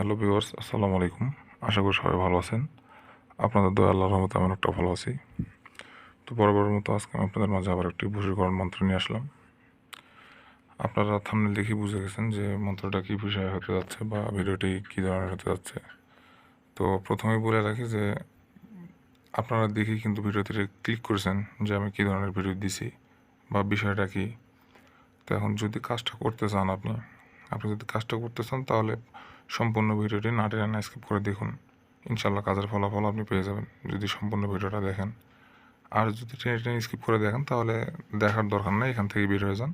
Hello viewers, আসসালামু আলাইকুম। আশা করি সবাই ভালো আছেন। আপনাদের দয়া, আল্লাহর রহমতে আমি অনেকটা ভালো আছি। তো বরাবরের মতো আজকে আমি আপনাদের মাঝে আবার একটি বশীকরণ মন্ত্র নিয়ে আসলাম। আপনারা থামনে দেখে বুঝে গেছেন যে মন্ত্রটা কী বিষয়ে হতে যাচ্ছে বা ভিডিওটি কী ধরনের হতে যাচ্ছে। তো প্রথমেই বলে রাখি যে আপনারা দেখেই কিন্তু ভিডিওতে ক্লিক করেছেন যে আমি কী ধরনের ভিডিও দিছি বা বিষয়টা কী। তো এখন যদি কাজটা করতে চান আপনি আপনি যদি কাজটা করতে চান তাহলে সম্পূর্ণ ভিডিওটি না টেনে স্কিপ করে দেখুন। ইনশাল্লাহ কাজের ফলাফল আপনি পেয়ে যাবেন যদি সম্পূর্ণ ভিডিওটা দেখেন। আর যদি টেনে টেনে স্কিপ করে দেখেন, তাহলে দেখার দরকার নেই, এখান থেকে বের হয়ে যান।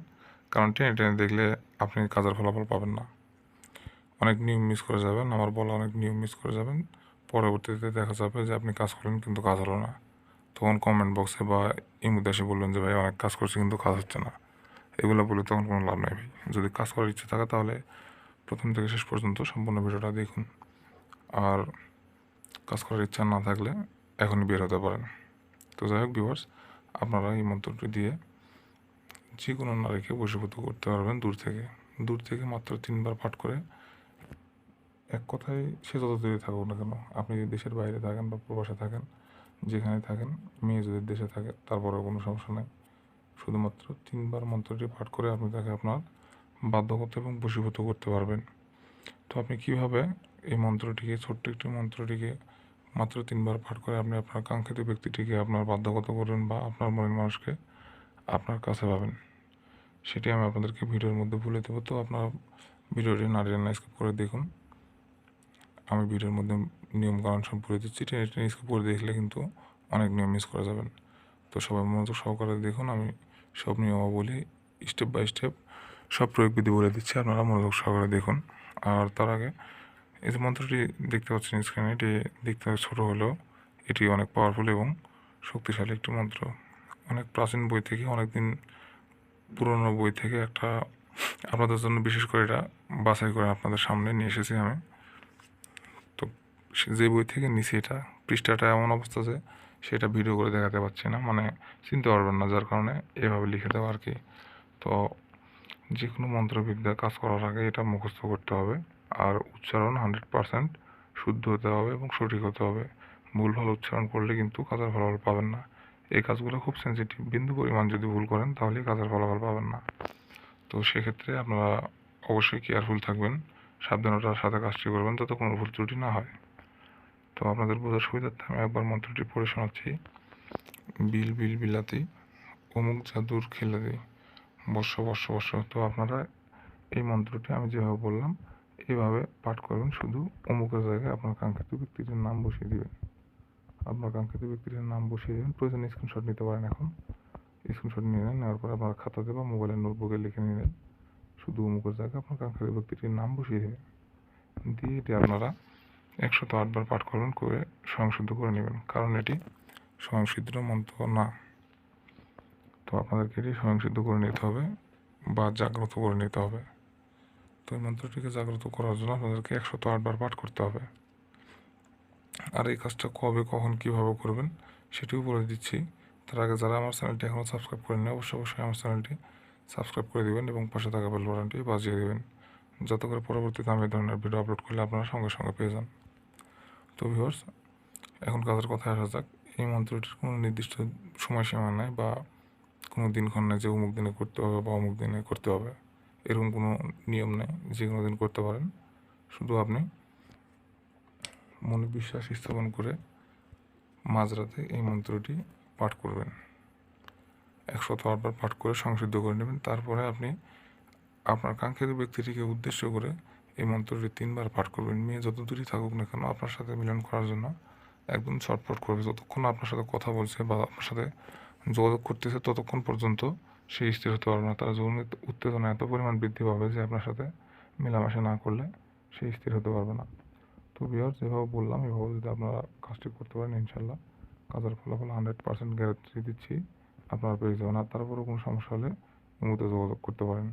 কারণ টেনে টেনে দেখলে আপনি কাজের ফলাফল পাবেন না। অনেক নিয়ম মিস করে যাবেন, আমার বলা অনেক নিয়ম মিস করে যাবেন। পরবর্তীতে দেখা যাবে যে আপনি কাজ করলেন কিন্তু কাজ হলো না। তখন কমেন্ট বক্সে বা ইমুদে এসে বলবেন যে, ভাই, অনেক কাজ করছি কিন্তু কাজ হচ্ছে না। এগুলো বলে তখন কোনো লাভ নেই ভাই। যদি কাজ করার ইচ্ছে থাকে তাহলে প্রথম থেকে শেষ পর্যন্ত সম্পূর্ণ ভিডিওটা দেখুন। আর কাজ করার ইচ্ছা না থাকলে এখনই বের হতে পারেন। তো যাই হোক ভিউয়ার্স আপনারা এই মন্ত্রটি দিয়ে যে কোনো নারীকে বশীভূত করতে পারবেন দূর থেকে। দূর থেকে মাত্র তিনবার পাঠ করে এক কথায় সে যত দূরে থাকুক না কেন, আপনি যদি দেশের বাইরে থাকেন বা প্রবাসে থাকেন, যেখানে থাকেন, মেয়ে যদি দেশে থাকে তারপরেও কোনো সমস্যা নেই। শুধুমাত্র তিনবার মন্ত্রটি পাঠ করে আপনি তাকে আপনার বাধ্য করতে এবং বশীভূত করতে পারবেন। তো আপনি কীভাবে এই মন্ত্রটিকে, ছোট্ট একটি মন্ত্রটিকে মাত্র তিনবার পাঠ করে আপনি আপনার কাঙ্ক্ষিত ব্যক্তিটিকে আপনার বাধ্যগত করবেন বা আপনার মনের মানুষকে আপনার কাছে পাবেন? সেটি আমি আপনাদেরকে ভিডিওর মধ্যে বলে দেবো। তো আপনার ভিডিওটি নারী রান্না স্কিপ করে দেখুন। আমি ভিডিওর মধ্যে নিয়ম কারণ সব বলে দিচ্ছি। টেনে স্কিপ করে দেখলে কিন্তু অনেক নিয়ম মিস করে যাবেন তো সবাই মনোযোগ সহকারে দেখুন। আমি সব নিয়মাবলী স্টেপ বাই স্টেপ সব প্রয়োগ বিধি বলে দিচ্ছি, আপনারা মনোযোগ সহকারে দেখুন। আর তার আগে এই যে মন্ত্রটি দেখতে পাচ্ছেন স্ক্রিনে এটি দেখতে ছোটো হলেও এটি অনেক পাওয়ারফুল এবং শক্তিশালী একটি মন্ত্র। অনেক প্রাচীন বই থেকে অনেক দিন পুরনো বই থেকে একটা আপনাদের জন্য বিশেষ করে এটা বাছাই করে আপনাদের সামনে নিয়ে এসেছি আমি। তো যে বই থেকে নিছি এটা, পৃষ্ঠাটা এমন অবস্থা যে সেটা ভিডিও করে দেখাতে পারছি না মানে চিনতে পারবেন না, যার কারণে এভাবে লিখে দেওয়া আর কি। তো যে কোনো মন্ত্রবিদ্যা কাজ করার আগে এটা মুখস্থ করতে হবে। আর উচ্চারণ হান্ড্রেড পারসেন্ট শুদ্ধ হতে হবে এবং সঠিক হতে হবে। ভুল ভালো উচ্চারণ করলে কিন্তু কাজের ফলাফল পাবেন না। এই কাজগুলো খুব সেন্সিটিভ বিন্দু পরিমাণ যদি ভুল করেন তাহলে কাজের ফলাফল পাবেন না। তো সেক্ষেত্রে আপনারা অবশ্যই কেয়ারফুল থাকবেন, সাবধানতার সাথে কাজটি করবেন যাতে কোনো ভুল ত্রুটি না হয়। তো আপনাদের বোঝার সুবিধার্থে আমি একবার মন্ত্রটি পড়ে শোনাচ্ছি। বিল বিল বিলাতি, অমুক জাদুর খেলে দিই বর্ষ বর্ষ বর্ষ তো আপনারা এই মন্ত্রটি আমি যেভাবে বললাম এইভাবে পাঠ করবেন। শুধু অমুকের জায়গায় আপনার কাঙ্ক্ষিত ব্যক্তিটির নাম বসিয়ে দিবেন। আপনার কাঙ্ক্ষিত ব্যক্তিটির নাম বসিয়ে দেবেন। প্রয়োজন স্ক্রিনশট নিতে পারেন এখন। স্ক্রিনশট নিয়ে নেন, নেওয়ার পর আপনার খাতাতে বা মোবাইলের নোটবুকে লিখে নিলেন। শুধু অমুকের জায়গায় আপনার কাঙ্ক্ষিত ব্যক্তিটির নাম বসিয়ে দেবেন। দিয়ে এটি আপনারা একশত আটবার পাঠ করবেন, করে স্বয়ংসিদ্ধ করে নেবেন। কারণ এটি স্বয়ংসিদ্ধ মন্ত্র না। তো আপনাদেরকে এটি স্বয়ংসিদ্ধ করে নিতে হবে বা জাগ্রত করে নিতে হবে। তো এই মন্ত্রটিকে জাগ্রত করার জন্য আপনাদেরকে একশত আটবার পাঠ করতে হবে। আর এই কাজটা কবে, কখন, কীভাবে করবেন সেটিও বলে দিচ্ছি। তার আগে যারা আমার চ্যানেলটি এখনও সাবস্ক্রাইব করেন না অবশ্যই অবশ্যই আমার চ্যানেলটি সাবস্ক্রাইব করে দেবেন এবং পাশে থাকা বেল বাটনটি বাজিয়ে দেবেন, যাতে করে পরবর্তীতে আমি ধরনের ভিডিও আপলোড করলে আপনারা সঙ্গে সঙ্গে পেয়ে যান। তো ভিউয়ার্স, এখন কাজের কথায় আসা যাক। এই মন্ত্রটির কোনো নির্দিষ্ট সময়সীমা নেই বা কোনো দিনক্ষণ নেই যে অমুক দিনে করতে হবে বা অমুক দিনে করতে হবে। এরকম কোনো নিয়ম নেই যে কোনো দিন করতে পারেন। শুধু আপনি মনে বিশ্বাস স্থাপন করে মাঝরাতে এই মন্ত্রটি পাঠ করবেন। একশত আটবার পাঠ করে সংসিদ্ধ করে নেবেন। তারপরে আপনি আপনার কাঙ্ক্ষিত ব্যক্তিটিকে উদ্দেশ্য করে এই মন্ত্রটি তিনবার পাঠ করবেন। মেয়ে যত দূরই থাকুক না কেন আপনার সাথে মিলন করার জন্য একদম ছটফট করবে। যতক্ষণ আপনার সাথে কথা বলছে বা আপনার সাথে যোগাযোগ করতেছে ততক্ষণ পর্যন্ত সে স্থির হতে পারবে না তার যৌন উত্তেজনা এত পরিমাণ বৃদ্ধি পাবে যে আপনার সাথে মেলামেশা না করলে সে স্থির হতে পারবে না। তো বিহার যেভাবে বললাম, এভাবে যদি আপনারা কাজটি করতে পারেন ইনশাল্লাহ কাজের ফলাফল হান্ড্রেড পার্সেন্ট গ্যারান্টি দিচ্ছি আপনারা পেয়ে যাবেন। আর তারপরেও কোনো সমস্যা হলে মুহূর্তে যোগাযোগ করতে পারেন।